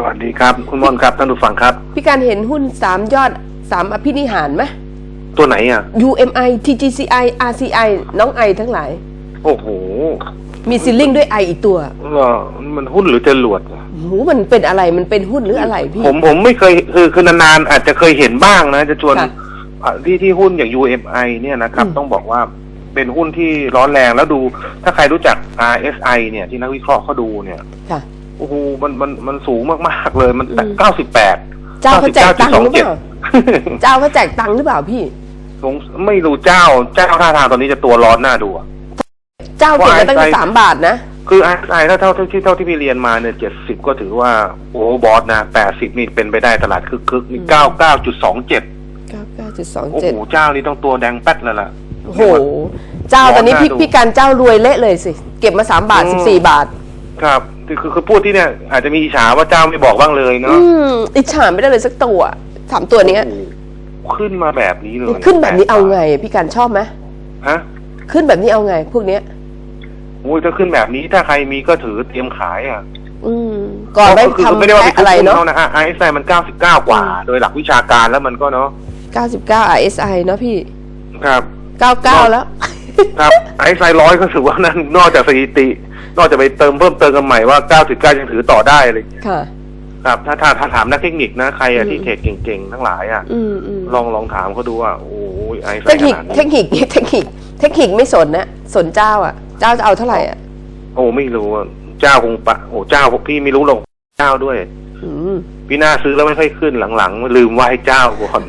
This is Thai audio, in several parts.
สวัสดีครับ คุณม่อนครับท่านผู้ฟังครับ พี่การเห็นหุ้นสามยอดสามอภินิหารไหมตัวไหนอะ UMI TGCI RCI น้องไอทั้งหลาย โอ้โห มีซิลลิงด้วยไออีกตัวเอ่อมันหุ้นหรือจรวดหูมันเป็นอะไรมันเป็นหุ้นหรืออะไรพี่ ผมผมไม่เคยคือคือนานๆอาจจะเคยเห็นบ้างนะ จะชวนค่ะอะที่ที่หุ้นอย่าง UMI เนี่ยนะครับ อืม ต้องบอกว่าเป็นหุ้นที่ร้อนแรงแล้วดู ถ้าใครรู้จัก RSI เนี่ยที่นักวิเคราะห์เขาดูเนี่ย ค่ะ โอ้โหมันมันมันสูงมากๆเลย มันอืมเก้าสิบแปดเจ้าเขาแจกตังค์หรือเปล่าเจ้าเขาแจกตังค์หรือเปล่าพี่สงไม่รู้เจ้าเจ้าท่าทางตอนนี้จะตัวร้อนหน้าดูอะเจ้าเก็บมาตั้งแต่ว่า RSI สามบาทนะคือ RSI ถ้าเท่าที่เท่าที่พี่เรียนมาเนี่ยเจ็ดสิบก็ถือว่าโอ้บอสนะแปดสิบนี่เป็นไปได้ตลาดคึกคึกๆนี่อืมเก้าเก้าจุดสองเจ็ดเก้าเก้าจุดสองโอ้เจ็ดโหเจ้านี่ต้องตัวแดงแป๊ดแล้วล่ะโอ้โหเจ้าตอนนี้พี่ร้อนหน้าดูพี่การเจ้ารวยเละเลยสิ เก็บมาสามบาทอืมสิบสี่บาท ครับ คือคือคือพูดที่เนี่ยอาจจะมีอิจฉาว่าเจ้าไม่บอกบ้างเลยเนาะอืมอิจฉาไม่ได้เลยสักตัวสามตัวเนี้ยโอ้โหขึ้นมาแบบนี้เลยขึ้นแบบนี้เอาไง พี่การชอบไหมฮะ ขึ้นแบบนี้เอาไง พวกเนี้ยโอ้ยถ้าขึ้นแบบนี้ถ้าใครมีก็ถือเตรียมขายอะ อืมก่อนไม่คือทำไม่ได้ว่าไปแพ้อะไรเนาะนะไอซ์ไซมันเก้าสิบเก้ากว่า โดยหลักวิชาการแล้วมันก็เนาะ99 RSI เนาะพี่ ครับ99แล้ว ครับไอซ์ไซร้อยก็ถือว่านั่นนอกจากสถิติ นอกจากไปเติมเพิ่มเติมกันใหม่ว่า99ยังถือต่อได้เลยค่ะ ครับ ถ้าถ้าถ้าถามนักเทคนิคนะใครอะอืม ที่เทรดเก่งๆทั้งหลายอะอืมอืมลองลองถามเขาดูว่าโอ้ยไอซ์ไซเทคนิคขนาดเทนี้คนิคเทคนิคเทคนิคไม่สนนะสนเจ้าอะ เจ้าจะเอาเท่าไหร่อะ โอ้ไม่รู้อะเจ้าคงปะโอ้เจ้าพวกพี่ไม่รู้หรอกเจ้าด้วย อืม พี่หน้าซื้อแล้วไม่ค่อยขึ้นหลังๆลืมไหว้เจ้าก่อน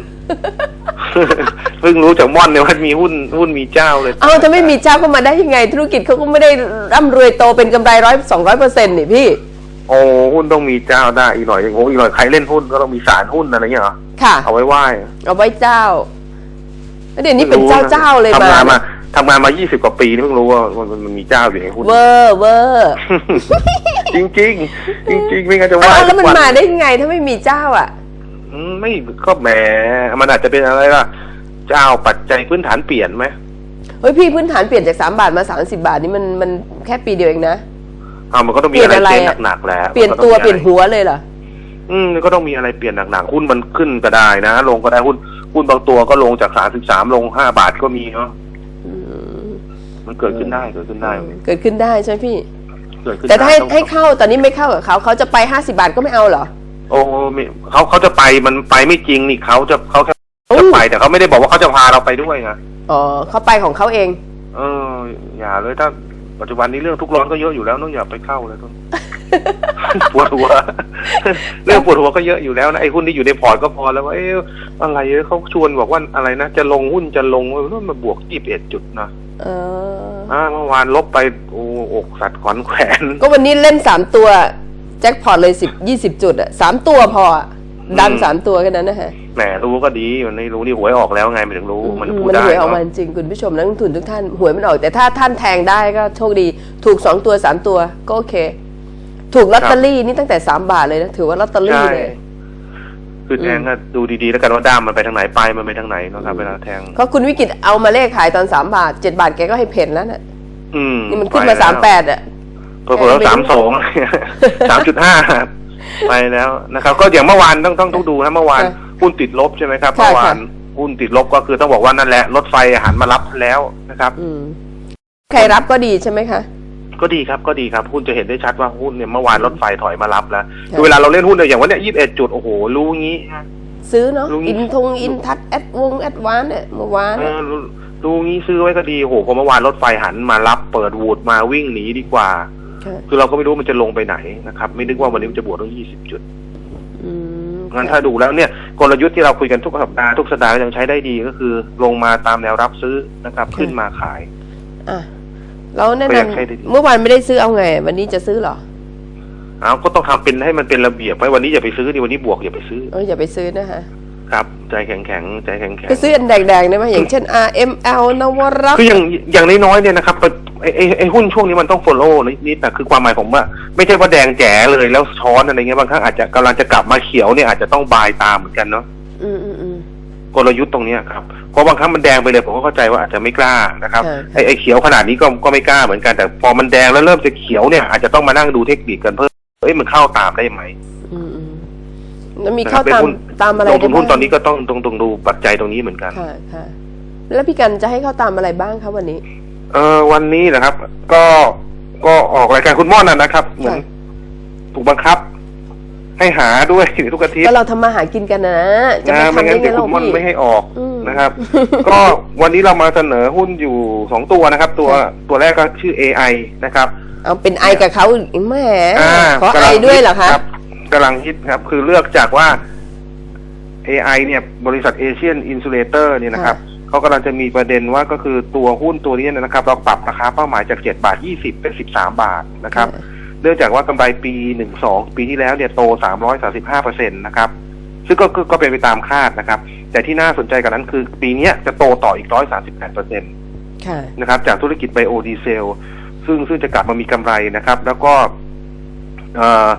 เพิ่งรู้จากม่อนเนี่ยว่ามีหุ้นหุ้นมีเจ้าเลยเอาถ้าไม่มีเจ้าก็มาได้ยังไง ธุรกิจเขาก็ไม่ได้ร่ำรวยโตเป็นกำไรร้อยสองร้อยเปอร์เซ็นต์นี่พี่ โอ้หุ้นต้องมีเจ้าได้อีกหน่อยโอ้อีกหน่อยใครเล่นหุ้นก็ต้องมีสารหุ้นอะไรเงี้ยเหรอค่ะ เอาไว้ไหว้เอาไว้เจ้าแล้วเดี๋ยวนี้เป็นเจ้าเจ้าเลยทำงานมามาทำงานมา20กว่าปีนี่เพิ่งรู้ว่ามันมันมีเจ้าอยู่ในหุ้นเวอร์เวอร์จริงจริงๆจริงๆไม่งั้นจะไหว่าเอาแล้วมันมาได้ยังไงถ้าไม่มีเจ้าอะ ไม่ก็แหมมันอาจจะเป็นอะไรล่ะเจ้าปัจจัยพื้นฐานเปลี่ยนไหมเฮ้ยพี่พื้นฐานเปลี่ยนจากสามบาทมาสามสิบาทนี่มันมันแค่ปีเดียวเองนะอ่ามันก็ต้องมีเปลี่อะยนไรอะไรเปลี่ยนอะหนักๆแล้วเปลี่ยนมัก็ตัวต้องมีเปลี่ยนอะไรหัวเลยเหรออืมก็ต้องมีอะไรเปลี่ยนหนักๆหุ้นมันขึ้นก็ได้นะลงก็ได้หุ้นหุ้นบางตัวก็ลงจากสามสิบสามลงห้าบาทก็มีเนาะอืมมันเกิดขึ้นได้เกิดขึ้นได้ เกิดขึ้นได้ใช่ไหมพี่เกิดขึ้นแต่ถ้าให้ได้องให้เข้าตอนนี้ไม่เข้ากับเขาเขาจะไปห้าสิบาทก็ไม่เอาเหรอ โอ้ไม่เขาเขาจะไปมันไปไม่จริงนี่เขาจะเขาแค่โอ้จะไปแต่เขาไม่ได้บอกว่าเขาจะพาเราไปด้วยไงอ๋อเขาไปของเขาเอง เออ อย่าเลยถ้าปัจจุบันนี้เรื่องทุกข์ร้อนก็เยอะอยู่แล้วต้องอย่าไปเข้าเลยต้นปวดหัวเรื่องปวดหัวก็เยอะอยู่แล้วนะไอ้หุ้นที่อยู่ในพอร์ตก็พอแล้วว่าเอ๊ะอะไรเอ้ยเขาชวนบอกว่าอะไรนะจะลงหุ้นจะลงเออแล้วมันบวกยี่สิบเอ็ดจุดนะเอออ่าเมื่อวานลบไปโอ้อกสัตว์ขวัญแขวนก็วันนี้เล่นสามตัว แจ็คพอตเลยสิบยี่สิบจุดอะสามตัวพออะดันอืมสามตัวแค่นั้นนะฮะแหมรู้ก็ดีมันไม่รู้นี่หวยออกแล้วไงมันถึงรู้มันอืพูดมันได้หวยออกเนาะมาจริงคุณผู้ชมนักลงทุนทุกท่านหวยมันออก แต่ถ้าท่านแทงได้ก็โชคดี ถูกสองตัวสามตัวก็โอเค ถูกลอตเตอรี่นี่ตั้งแต่สามบาทเลยนะถือว่าลอตเตอรี่ใช่เลยคือแทงก็ดูดีๆแล้วกันว่าด้ามมันไปทางไหนปลายมันไปทางไหนเนาะครับเวลาแทงเพราะคุณวิกิตเอามาเลขขายตอนสามบาทเจ็ดบาทแกก็ให้เพนแล้วน่ะอืมนี่มันขึ้นมาสามแปดอะ เพิ่มแล้วสามสองสามจุดห้าไปแล้วนะครับ ก็อย่างเมื่อวานต้องต้องต้องดูนะเมื่อวานค่ะหุ้นติดลบใช่ไหมครับค่ะเมื่อวานหุ้นติดลบก็คือต้องบอกว่านั่นแหละรถไฟหันมารับแล้วนะครับอืมใครรับก็ดีใช่ไหมคะก็ดีครับก็ดีครับหุ้นจะเห็นได้ชัดว่าหุ้นเนี่ยเมื่อวานรถไฟถอยมารับแล้วค่ะคือเวลาเราเล่นหุ้นเนี่ยอย่างวันเนี้ยยี่สิบเอ็ดจุดโอ้โหรู้งี้ ซื้อเนาะลุงอินทงอินทัศแอดวงแอดวานเนี่ยเมื่อวานเอเนี่ยอรู้รู้งี้ซื้อไว้ก็ดีโอ้โหพอเมื่อวานรถไฟหันมารับ เปิดวูดมาวิ่งหนีดีกว่า ค่ะคือเราก็ไม่รู้มันจะลงไปไหนนะครับ ไม่นึกว่าวันนี้มันจะบวกต้องยี่สิบจุดอืมงั้นถ้าดูแล้วเนี่ยกลยุทธ์ที่เราคุยกันทุกสัปดาห์ทุกสัปดาห์ก็ยังใช้ได้ดีก็คือ ลงมาตามแนวรับซื้อนะครับ ขึ้นมาขายอะแล้วแนะก็นยังใช้ได้ดีำเมื่อวานไม่ได้ซื้อเอาไง วันนี้จะซื้อเหรอเอาก็ต้องทำเป็นให้มันเป็นระเบียบไว้วันนี้อย่าไปซื้อดิวันนี้บวกอย่าไปซื้อเอออย่าไปซื้อนะคะ ครับ ใจแข็งแข็งๆใจแข็งแข็งไปซื้ออันแดงๆได้ไหมอย่างเช่น RML นวรักษ์คืออย่างอย่างน้อยๆเนี่ยนะครับไอ้ไอ้ไอ้หุ้นช่วงนี้มันต้อง follow นิดๆนะคือความหมายผมว่า ไม่ใช่ว่าแดงแจ๋เลยแล้วช้อนอะไรเงี้ยบางครั้งอาจจะกำลังจะกลับมาเขียวเนี่ยอาจจะต้องบายตามเหมือนกันเนาะอืมอืมอืมกลยุทธ์ตรงเนี้ยครับเพราะบางครั้งมันแดงไปเลยผมก็เข้าใจว่าอาจจะไม่กล้านะครับใช่ไอ้ไอ้เขียวขนาดนี้ก็ก็ไม่กล้าเหมือนกัน แต่พอมันแดงแล้วเริ่มจะเขียวเนี่ยอาจจะต้องมานั่งดูเทคนิคกันเพิ่มเอ้ยมันเข้าตามได้ไหมออืมอื มแล้วมีนะคเข้ารับเป็นตามหุ้นตามอะไรลงทุนหุ้นได้บ้างตอนนี้ก็ต้องต้องต้องดูปัจจัยตรงนี้เหมือนกันค่ะค่ะแล้วพี่กันจะให้เข้าตามอะไรบ้างคะวันนี้ เออวันนี้นะครับ ก็ก็ออกรายการคุณม่อนนะนะครับ เหมือนค่ะถูกบังคับ ให้หาด้วยทุกอาทิตย์ก็เราทำมาหากินกันนะ จะนะมาไม่ทำงั้ได้นไงเดี๋ยวเราคุณม่อนพี่ไม่ให้ออกอืมนะครับ ก็วันนี้เรามาเสนอหุ้นอยู่สองตัวนะครับ ตัวตัวแรกก็ชื่อ AI นะครับ เอาเป็นไอกับเขาอีกแหม่อ่าขอไอด้วยเหรอคะรับ กำลังฮิตครับ คือเลือกจากว่า AI เนี่ย บริษัทเอเชียนอินซูเลเตอร์เนี่ยนะครับเขากำลังจะมีประเด็นว่าก็คือตัวหุ้นตัวนี้นะครับ เราปรับราคาเป้าหมายจาก7บาท20เป็น13บาทนะครับ เนื่องจากว่ากำไรปี12ปีที่แล้วเนี่ยโต335เปอร์เซ็นต์นะครับซึ่งก็ก็ก็เป็นไปตามคาดนะครับ แต่ที่น่าสนใจกันนั้นคือ ปีเนี้ยจะโตต่ออีก138เปอร์เซ็นต์ค่ะนะครับจากธุรกิจไบโอดีเซล ซึ่งซึ่งจะกลับมามีกำไรนะครับ แล้วก็เอ่อ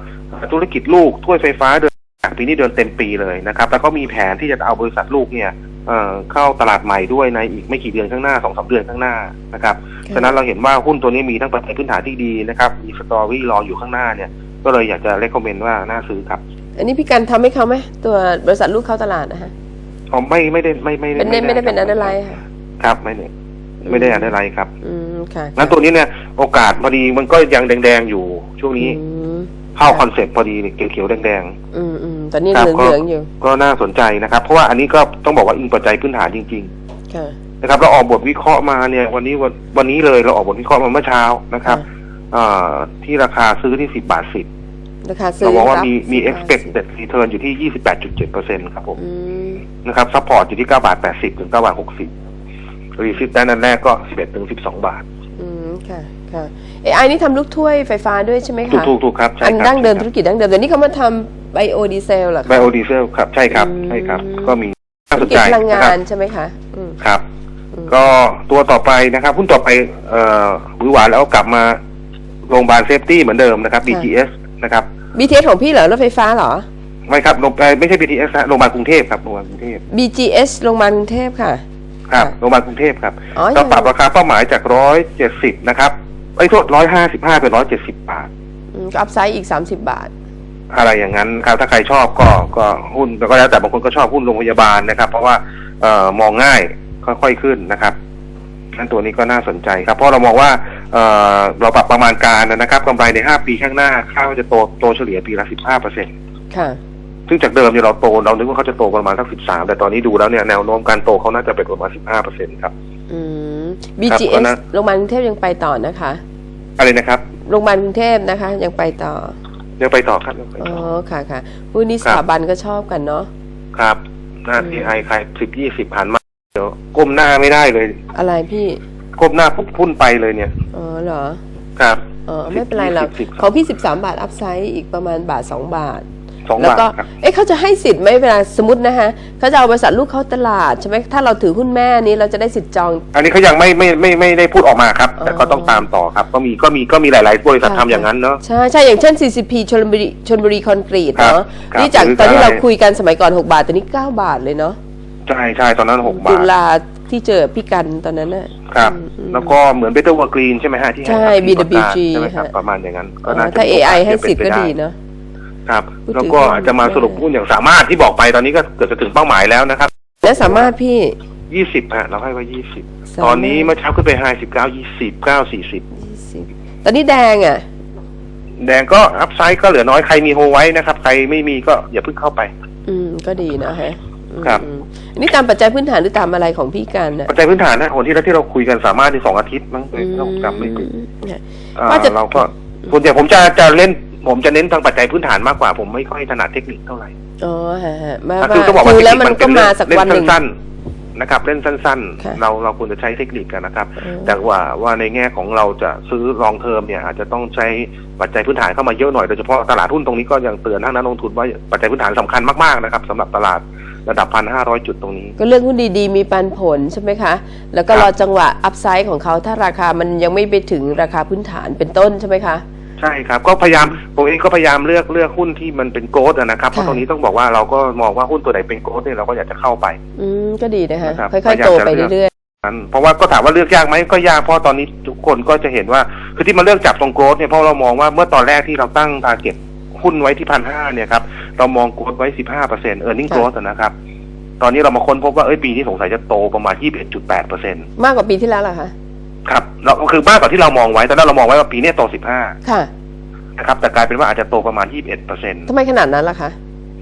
ธุรกิจลูกถ้วยไฟฟ้าเดือนปีนี้เดือนเต็มปีเลยนะครับ แล้วก็มีแผนที่จะเอาบริษัทลูกเนี่ยเอ่อเข้าตลาดใหม่ด้วยในอีกไม่กี่เดือนข้างหน้าสองสาเดือนข้างหน้านะครับค่ะฉะนั้นเราเห็นว่าหุ้นตัวนี้มีทั้งปัจจัยพื้นฐานที่ดีนะครับมีสตอรี่รออยู่ข้างหน้าเนี่ย ก็เลยอยากจะเล c คอมเมนต์ว่าน่าซื้อครับ อันนี้พี่กันทำให้เขาไหมตัวบริษัทลูกเข้าตลาดนะฮะอ๋อไม่ไม่ได้ไม่ไม่เป็นไม่ได้เป็นอันอะไรค่ะครับไม่ได้ไม่ได้อันอะไรครับ อืมค่ะงั้นตัวนี้เนี่ยโอกาสพอดีมันก็ยังแดงๆอยู่ช่วงนี้อืม เข้าคอนเซ็ปต์พอดีเนี่ยเขียวๆแดงอืมอืมตอนนี้ครับเหลืองๆอยู่ๆก็น่าสนใจนะครับ เพราะว่าอันนี้ก็ต้องบอกว่าอิงปัจจัยพื้นฐานจริงค่ะๆนะครับ เราออกบทวิเคราะห์มาเนี่ย วันนี้วันวันนี้เลยเราออกบทวิเคราะห์มาเมื่อเช้านะครับเอ่อที่ราคาซื้อที่สิบบาทสิบราคาซื้อเราบอกว่ารับมีมีสิบบาท expected return อยู่ที่ยี่สิบแปดจุดเจ็ดเปอร์เซ็นต์ครับผมอืมนะครับซัพพอร์ตอยู่ที่เก้าบาทแปดสิบถึงเก้าบาทหกสิบรีฟิตด้านนั้นแรกก็สิบเอ็ดถึงสิบสองบาท อืม ค่ะค่ะเอไอนี่ทำลูกถ้วยไฟฟ้าด้วยใช่ไหมถูกคะถูกถูกครับใช่อันครับดั้งเดิมธุรกิจดั้งเดิมแต่นี่เขามาทำไบโอดีเซลเหรอไบคะ โอดีเซลครับใช่ครับอืม ใช่ครับ ก็มีน่าธุสรนกิจใจพลังนะงาครับนใช่ไหมคะอืม ครับ อืม ก็ตัวต่อไปนะครับหุ้นต่อไปเอ่อหวือหวาแล้วกลับมาโรงพยาบาลเซฟตี้เหมือนเดิมนะครับ BTS นะครับ BTS ของพี่เหรอรถไฟฟ้าเหรอ ไม่ครับโรงเอ่อไม่ใช่ BTS นะโรงพยาบาลกรุงเทพครับโรงพยาบาลกรุงเทพ BGS โรงพยาบาลกรุงเทพค่ะ ครับค่ะโรงพยาบาลกรุงเทพครับอ๋อก็ยังปรับราคาเป้าหมายจากร้อยเจ็ดสิบนะครับไอ้ยโทษร้อยห้าสิบห้าเป็นร้อยเจ็ดสิบบาทอืมก็อัพไซด์อีก30บาท อะไรอย่างนั้นครับถ้าใครชอบก็ก็หุ้นแต่ก็แล้วแต่บางคนก็ชอบหุ้นโรงพยาบาลนะครับ เพราะว่าเอ่อมองง่ายค่อยๆขึ้นนะครับนั่นตัวนี้ก็น่าสนใจครับ เพราะเรามองว่าเอ่อเราปรับประมาณการนะครับกำไรใน 5 ปีข้างหน้าคาดว่าจะโตโตเฉลี่ยปีละ 15เปอร์เซ็นต์ค่ะ ซึ่งจากเดิมเนี่ยเราโตเรานึกว่าเขาจะโตประมาณสัก13แต่ตอนนี้ดูแล้วเนี่ยแนวโน้มการโตเขาน่าจะเป็นประมาณ15เปอร์เซ็นต์ครับ อืมครับ BGS เพราะฉะนั้นโรงพยาบาลกรุงเทพยังไปต่อนะคะ อะไรนะครับ โรงพยาบาลกรุงเทพนะคะ ยังไปต่อเดี๋ยวไปต่อครับเดี๋ยวไปอ๋อต่อค่ะค่ะหุ้นนี้คสรับถาบันก็ชอบกันเนาะ ครับหน้าอืม AI ใครสิบยี่สิบผ่านมาเดี๋ยวก้มหน้าไม่ได้เลย อะไรพี่ ก้มหน้าปุ๊บพุ่นไปเลยเนี่ย อ๋อเหรอ ครับอ๋อไม่เป็นไรหรอกสิบสิบของพี่13บาทอัพไซด์อีกประมาณบาท2บาท สองแล้วบาทก็ครับ เอ๊ะเขาจะให้สิทธิ์ไหมเวลาสมมตินะคะเขาจะเอาบริษัทลูกเข้าตลาดใช่ไหมถ้าเราถือหุ้นแม่นี้เราจะได้สิทธิ์จอง อันนี้เขายังไม่ไม่ไม่ไม่ได้พูดออกมาครับ แต่ก็อ๋อต้องตามต่อครับ ก็มีก็มีก็มีหลาย ๆ บริษัททำอย่างนั้นเนาะ ใช่ใช่อย่างเช่น CCP ชลบุรีชลบุรีคอนกรีตเนาะครับนี่จากหรือตอนที่อะไรเราคุยกันสมัยก่อน 6 บาทตอนนี้ 9 บาทเลยเนาะใช่ใช่ตอนนั้นหกบาตุทลาที่เจอพี่กันตอนนั้นน่ะ ครับอืมอืมแล้วก็เหมือนเบเตอร์วอร์กรีนใช่ไหมฮะที่ใช่ห้ BWG ใช่ไหมครับฮะ ประมาณอย่างนั้นก็อ๋น่าอจะถ้ามีโอก AI สให้จะสิทธิ์ก็เป็นไปดีไเนาะ ครับพูดถึงแล้วก็อาจจะมาสรุปหุ้นอย่างสามารถที่บอกไปตอนนี้ก็เกือบจะถึงเป้าหมายแล้วนะครับ แล้วสามารถพี่ยี่สิบฮะเราให้ไว้ยี่สิบสามารถตอนนี้เมื่อเช้าขึ้นไปห้าสิบเก้ายี่สิบเก้าสี่สิบ20ตอนนี้แดงอะ แดงก็อัพไซด์ก็เหลือน้อยใครมีโฮไว้นะครับ ใครไม่มีก็อย่าเพิ่งเข้าไป อืมก็ดีนะฮะอืมครับอืมอันนี้ตามปัจจัยพื้นฐานหรือตามอะไรของพี่กันน่ะปัจจัยพื้นฐานนะคนที่แล้วที่เราคุยกันสามารถที่สองอาทิตย์มั้งเราจำไม่ผิดเนี่ยอ่าว่าจะเราก็ส่วนใหญ่ผมจะจะเล่น ผมจะเน้นทางปัจจัยพื้นฐานมากกว่า ผมไม่ค่อยถนัดเทคนิคเท่าไหร่อ๋อฮะฮะมาอะมาคือต้องบอกว่าดูเทคแล้วนิคมันมันก็เป็นมาเรื่องสักเล่วันนหนึ่งสั้นๆนะครับ เล่นสั้นค่ะๆเราเราควรจะใช้เทคนิคกันนะครับอืมแต่ว่าว่าในแง่ของเราจะซื้อลองเทอมเนี่ย อาจจะต้องใช้ปัจจัยพื้นฐานเข้ามาเยอะหน่อยโดยเฉพาะตลาดหุ้นตรงนี้ก็ยังเตือนทางนักลงทุนว่าปัจจัยพื้นฐานสำคัญมากๆนะครับสำหรับตลาดระดับพันห้าร้อยจุดตรงนี้ ก็เรื่องหุ้นดีๆ มีปันผลใช่ไหมคะ แล้วก็ครับรอจังหวะอัพไซด์ของเขาถ้าราคามันยังไม่ไปถึงราคาพื้นฐานเป็นต้นใช่ไหมคะ ใช่ครับ ก็พยายามผมเองก็พยายามเลือกเลือกหุ้นที่มันเป็นโกลดนะครับเพราะค่ะตรงนี้ต้องบอกว่าเราก็มองว่าหุ้นตัวไหนเป็นโกลดเนี่ยเราก็อยากจะเข้าไป อืมก็ดีนะคะนะครับค่อยก็อยากๆโตจะไปเลือกเรื่อยนั้นเพราะว่าก็ถามว่าเลือกยากไหมก็ยากเพราะตอนนี้ทุกคนก็จะเห็นว่าคือที่มาเลือกจับตรงโกลดเนี่ยเพราะเรามองว่าเมื่อตอนแรกที่เราตั้งทาร์เก็ตหุ้นไว้ที่พันห้าเนี่ยครับเรามองโกดไว้สิบห้าเปอร์เซ็นต์เออร์เน็งค่ะโกดนะครับตอนนี้เรามาค้นพบว่าเอ้ยปีนี้สงสัยจะโตประมาณยี่สิบเอ็ดจุดแปดเปอร์เซ็นต์มากกว่าปีที่แล้วเหรอคะ ครับเราคือมากกว่าที่เรามองไว้ตอนนั้นเรามองไว้ว่าปีนี้โตสิบห้าค่ะนะครับแต่กลายเป็นว่าอาจจะโตประมาณยี่สิบเอ็ดเปอร์เซ็นต์ทำไมขนาดนั้นล่ะคะ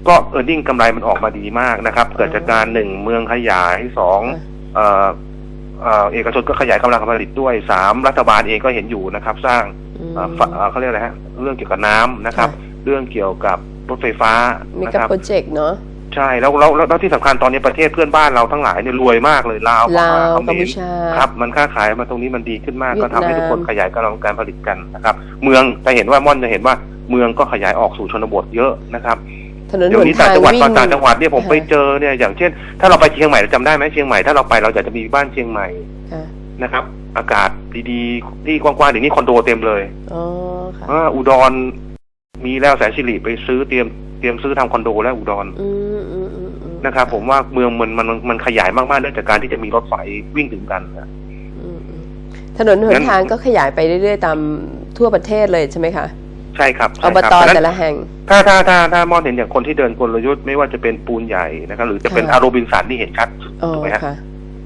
ก็เออร์เน็งกำไรมันออกมาดีมากนะครับ เกิดจากการหนึ่งเมืองขยายสองเอ่อเอ่อเอกชนก็ขยายกำลังการผลิตด้วยสามรัฐบาลเองก็เห็นอยู่นะครับ สร้างอืมเอ่อฝเอ่อเขาเรียกอะไรฮะเรื่องเกี่ยวกับน้ำนะครับค่ะเรื่องเกี่ยวกับรถไฟฟ้ามีนะกับครับโปรเจกต์เนาะ ใช่แล้วแล้วแล้วแล้วที่สำคัญตอนนี้ประเทศเพื่อนบ้านเราทั้งหลายเนี่ยรวยมากเลยลาวพลาม่าวเขกัมมพูรชาครับมันค้าขายมาตรงนี้มันดีขึ้นมากเวียก็ดทำให้ทุกคนนามขยายกำลังการผลิตกันนะครับ เมืองจะเห็นว่าม่อนจะเห็นว่าเมืองก็ขยายออกสู่ชนบทเยอะนะครับถนนเดี๋หยวนนี้ต่าทางงจังหวัดวิ่งตอนต่างจังหวัดเนี่ยผมค่ะไปเจอเนี่ยอย่างเช่น ถ้าเราไปเชียงใหม่เราจำได้ไหมเชียงใหม่ถ้าเราไปเราจะจะมีบ้านเชียงใหม่ค่ะนะครับ อากาศดีๆ ที่กว้างๆเดี๋ยวนี้คอนโดเต็มเลยอ๋อค่ะอ่าอุดรมีแล้วแสนสิริไปซื้อเตรียมเตรียมซื้อทำคอนโดแล้วอุดรอืมอืมอืมอืม นะครับผมว่าเมืองมันมันมันมันขยายมากๆเนื่องจากการที่จะมีรถไฟวิ่งถึงกันนะอืมอืมถนนหนงั้นทางก็ขยายไปเรื่อยๆ ตามทั่วประเทศเลยใช่ไหมคะใช่ครับอใช่บครับตเพราะฉะนั้นแต่ละแห่ง ถ้าถ้าถ้าถ้ามองเห็นอย่างคนที่เดินกลยุทธ์ไม่ว่าจะเป็นปูนใหญ่นะครับหรือจะเป็นค่ะอาโรบินสันที่เห็นชัดอ๋อถูกไหมฮะค่ะ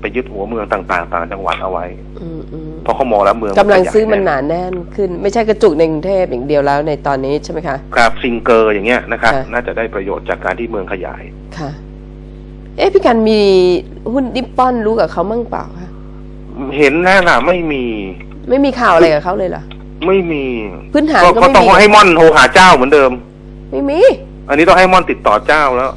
ไปยึดหัวเมืองต่างๆ ต่างจังหวัดเอาไว้อืมอืมเพราะเขามองแล้วเมืองกำลังขยายซื้อมันหแนาแน่นขึ้น ไม่ใช่กระจุกในกรุงเทพอย่างเดียวแล้วในตอนนี้ใช่ไหมคะ ครับซิงเกอร์อย่างเงี้ยนะครับค่ะน่าจะได้ประโยชน์จากการที่เมืองขยายค่ะ เอ๊ะพี่กันมีหุ้นดิปปอนรู้กับเขามั่งเปล่าคะเห็นแน่น่ะไม่มี ไม่มีข่าวอะไรกับเขาเลยเหรอไม่มีพื้นฐานก็ก็ก็ไม่ต้องมีให้ม่อนโทรหาเจ้าเหมือนเดิม ไม่มี อันนี้ต้องให้ม่อนติดต่อเจ้าแล้ว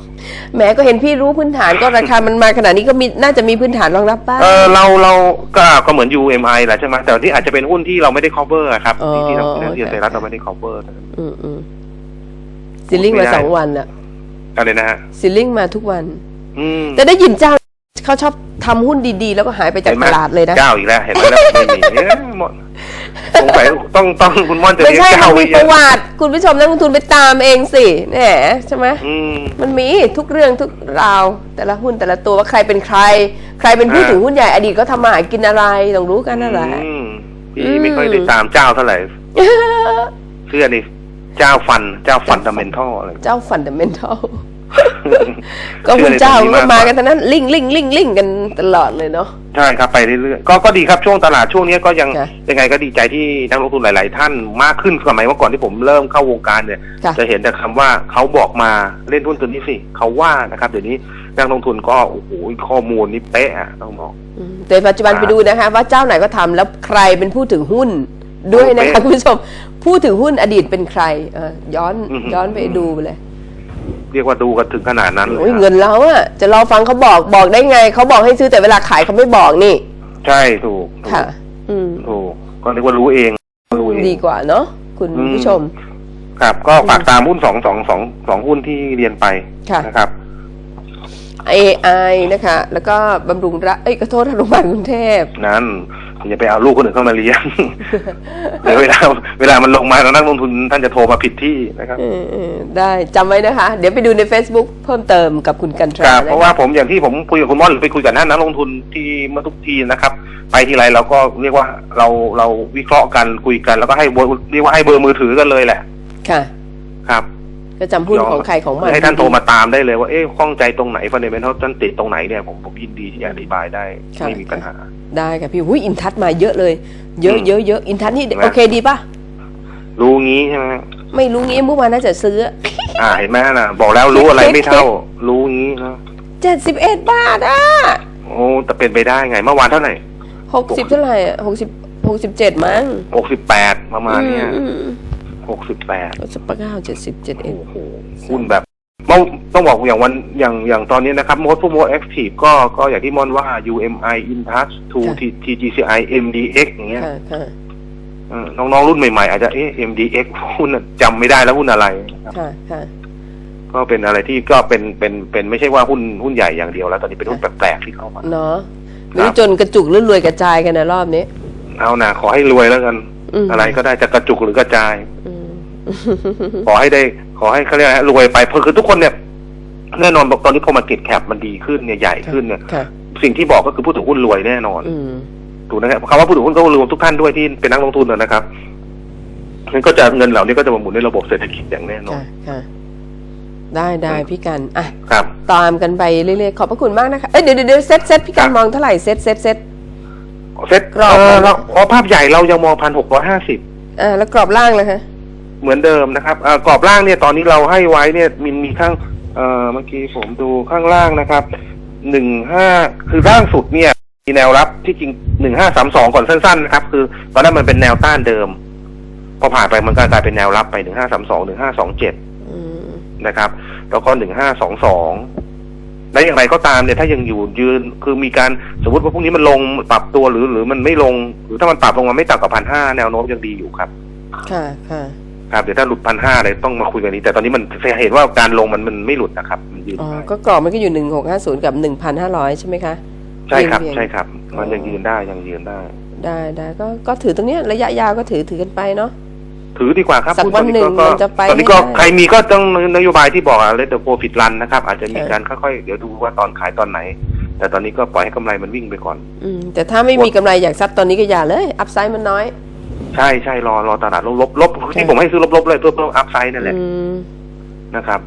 แหมก็เห็นพี่รู้พื้นฐานก็ราคามันมาขนาดนี้ก็มีน่าจะมีพื้นฐานรองรับบ้าง เออเราเราก็ก็เหมือน UMI แหละใช่ไหมแต่ที่อาจจะเป็นหุ้นที่เราไม่ได้ cover อะครับอ๋อที่ที่เราโอเคที่ไทยรัฐเราไม่ได้ cover อืมอืมซิลลิ่งไม่มาได้สองวันอะอะไรนะฮะซิลลิ่งมาทุกวัน อืมแต่ได้ยินเจ้าเขาชอบทำหุ้นดีๆ แล้วก็หายไปจากห็นไหมตลาดเลยนะ เจ้าอีกแล้วเห็นไหมแล้วไม่มีเอ๊ะหมดสงสัยต้องต้องคุณม่อนจะไม่เรียกใช่เจ้ามันไว้มีเยประอะวัติ คุณผู้ชมนักลงทุนไปตามเองสิแหมใช่ไหม อืม มันมีทุกเรื่องทุกราวแต่ละหุ้นแต่ละตัวว่าใครเป็นใคร ใครเป็นผู้อ่า ถือหุ้นใหญ่อดีตก็ทำมาหากินอะไรต้องรู้กันนั่นแหละ อืมอืพี่มไม่ค่อยได้ตามเจ้าเท่าไหร่เชื่อดิเจ้าฟันเจ้าฟันดัมเมนทัลอะไร เจ้าฟันเดเมนทัล ก็คุณเจ้าก็มากันทั้งนั้น ลิงลิงลิงลิงกันตลอดเลยเนาะใช่ครับไปเรื่อยๆก็ก็ดีครับช่วงตลาดช่วงนี้ก็ยังค่ะยังไงก็ดีใจที่นักลงทุนหลาย ๆ ท่านมากขึ้นสมัยเมื่อก่อนที่ผมเริ่มเข้าวงการเนี่ยค่ะจะเห็นแต่คำว่าเขาบอกมาเล่นหุ้นตัวนี้สิเขาว่านะครับเดี๋ยวนี้นักลงทุนก็โอ้โหข้อมูลนี่เป๊ะอะต้องบอกอืมแต่ปัจจุบันอ่าไปดูนะคะ ว่าเจ้าไหนก็ทำแล้วใครเป็นผู้ถือหุ้นด้วยนะคะโอเคคุณผู้ชมผู้ถือหุ้นอดีตเป็นใครเออย้อนอือหือย้อนไปดูไปเลย เรียกว่าดูกันถึงขนาดนั้นเลยโอ้ยครับเงินเราอะจะรอฟังเขาบอกบอกได้ไงเขาบอกให้ซื้อแต่เวลาขายเขาไม่บอกนี่ ใช่ถูกถูกค่ะ อืม ถูกก็เรียกว่ารู้เองรู้เอง ดีกว่าเนาะคุณอืม ผู้ชม ครับ ก็ฝากตามหุ้นสองสองสองสองหุ้นที่เรียนไปค่ะ นะครับ AI นะคะ แล้วก็บำรุงรัฐเอ้ยขอโทษโรงพยาบาลกรุงเทพ นั้น อย่าไปเอาลูกคนอื่นเข้ามาเลี้ยงเดี๋ยวเวลาเวลามันลงมาแล้วนักลงทุนท่านจะโทรมาผิดที่นะครับเออเออได้จำไว้นะคะ เดี๋ยวไปดูใน Facebook เพิ่มเติมกับคุณกันตครารับนคเพราะว่าผมอย่างที่ผมคุยกับคุณม่อนหรือไปคุยกับท่านนักลงทุนที่เมื่อทุกทีนะครับ ไปทีไรเราก็เรียกว่าเราเราวิเคราะห์กันคุยกัน แล้วก็ให้เบอร์เรียกว่าให้เบอร์มือถือกันเลยแหละ ค่ะ ครับ ก็จำหุ้นของใครของมันให้ท่านโทรมาตามได้เลยว่าเอ๊ะข้องใจตรงไหนฟันเดเมนทัลท่านติดตรงไหนเนี่ยผมผมยินดีที่จะอธิบายได้ค่ะไม่มีปัญหา ได้ค่ะพี่หุ้ยอินทัศน์มาเยอะเลย เยอะอืมเยอะเยอะอินทัศน์นี่เห็นไหมโอเคดีป่ะรู้งี้ใช่ไหมไม่รู้งี้เมื่อวานน่าจะซื้อ อ่าเห็นไหมน่ะบอกแล้วรู้อะไรไม่เท่า รู้งี้นะเจ็ดสิบเอ็ดบาทอะโอ้แต่เป็นไปได้ไงเมื่อวานเท่าไหร่หกสิบเท่าไหร่อะหกสิบหกสิบเจ็ดมั้งหกสิบแปดประมาณเนี้ยอืมอืม หกสิบแปดอืมสปาเก้าเจ็ดสิบเจ็ดเอ็ดโอ้โหหุ้นแบบต้องต้องบอกอย่างวันอย่างอย่างตอนนี้นะครับมดพวกมดแอคทีฟก็ก็อย่างที่มอนว่า UMI Intouch 2 TGCI MDX อย่างเงี้ยค่ะค่ะเออน้องๆรุ่นใหม่ๆ อาจจะเอ๊ะ MDX หุ้นน่ะจำไม่ได้แล้วหุ้นอะไรนะครับค่ะค่ะก็เป็นอะไรที่ก็เป็นเป็นเป็นไม่ใช่ว่าหุ้นหุ้นใหญ่อย่างเดียวแล้ว ตอนนี้เป็นหุ้นแปลกๆที่เข้ามาเนาะไม่รู้จนกระจุกหรือรวยกระจายกันนะรอบนี้ เอานะขอให้รวยแล้วกันอืมอะไรก็ได้จะกระจุกหรือกระจายอืม ขอให้ได้ ขอให้เขาเรียกอะไรฮะรวยไปเพราะคือทุกคนเนี่ย แน่นอนบอกตอนนี้พอมาเก็ตแคปมันดีขึ้นเนี่ยใหญ่ขึ้นเนี่ยค่ะสิ่งที่บอกก็คือผู้ถือหุ้นรวยแน่นอนอืมถูกนะครับคำว่าผู้ถือหุ้นก็รวมทุกท่านด้วยที่เป็นนักลงทุนนะนะครับงั้นก็จะเงินเหล่านี้ก็จะมาหมุนในระบบเศรษฐกิจอย่างแน่นอนค่ะค่ะได้ได้พี่กันอะครับ ตามกันไปเรื่อยๆขอบพระคุณมากนะคะเอ้ยเดี๋ยวเดี๋ยวเดี๋ยวเซตเซตพี่กันครับมองเท่าไหร่เซตเซตเซตเซ็ตกรอบเออเราอ๋อภาพใหญ่เรายังมองพันหกร้อยห้าสิบอ่าแล้วกรอบล่างเลยคะ เหมือนเดิมนะครับเอ่อกรอบล่างเนี่ยตอนนี้เราให้ไว้เนี่ยมีมีข้างเอ่อเมื่อกี้ผมดูข้างล่างนะครับหนึ่งห้าคือล่างสุดเนี่ย มีแนวรับที่จริงหนึ่งห้าสามสองก่อนสั้นๆนะครับ คือตอนนั้นมันเป็นแนวต้านเดิม พอผ่านไปมันก็กลายเป็นแนวรับไปหนึ่งห้าสามสองหนึ่งห้าสองเจ็ดนะครับ แล้วก็หนึ่งห้าสองสองและอย่างไรก็ตามเนี่ยถ้ายังอยู่ยืนคือมีการสมมติว่าพรุ่งนี้มันลงปรับตัวหรือหรือมันไม่ลง หรือถ้ามันปรับลงมาไม่ต่ำกว่าพันห้าแนวโน้มยังดีอยู่ครับ ค่ะค่ะ ครับเดี๋ยวถ้าหลุดพันห้าอะไรต้องมาคุยกันนี้ แต่ตอนนี้มันเห็นว่าการลงมันมันไม่หลุดนะครับ มันยืนอ๋อได้ก็กรอบมันก็อยู่หนึ่งหกห้าศูนย์กับหนึ่งพันห้าร้อยใช่ไหมคะ ใช่ครับเวียนๆใช่ครับ มันอ๋อยังยืนได้ยังยืนได้ ได้ได้ก็ก็ถือตรงเนี้ยระยะยาวก็ถือถือกันไปเนาะถือดีกว่าครับสักหุ้วันหนึ่งก็มันจะไปตอนนี้ก็ให้ได้ใครมีก็ต้องนโยบายที่บอกอะเลตโปรฟิตรันนะครับ อาจจะมีค่ะการค่อยๆ เดี๋ยวดูว่าตอนขายตอนไหน แต่ตอนนี้ก็ปล่อยให้กำไรมันวิ่งไปก่อน อืมแต่ถ้าไม่มีกำไรอยากซัดตอนนี้ก็อย่าเลย อัพไซด์มันน้อย ใช่ใช่รอรอตลาดลบลบลบที่ผมให้ซื้อลบลบเลยเพื่อเพื่ออัพไซด์นั่นแหละอืมนะครับ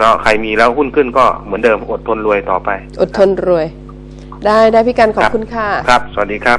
ก็ใครมีแล้วหุ้นขึ้นก็เหมือนเดิมอดทนรวยต่อไป อดทนรวย ได้ได้พี่กันขอบคุณค่ะ ครับ สวัสดีครับ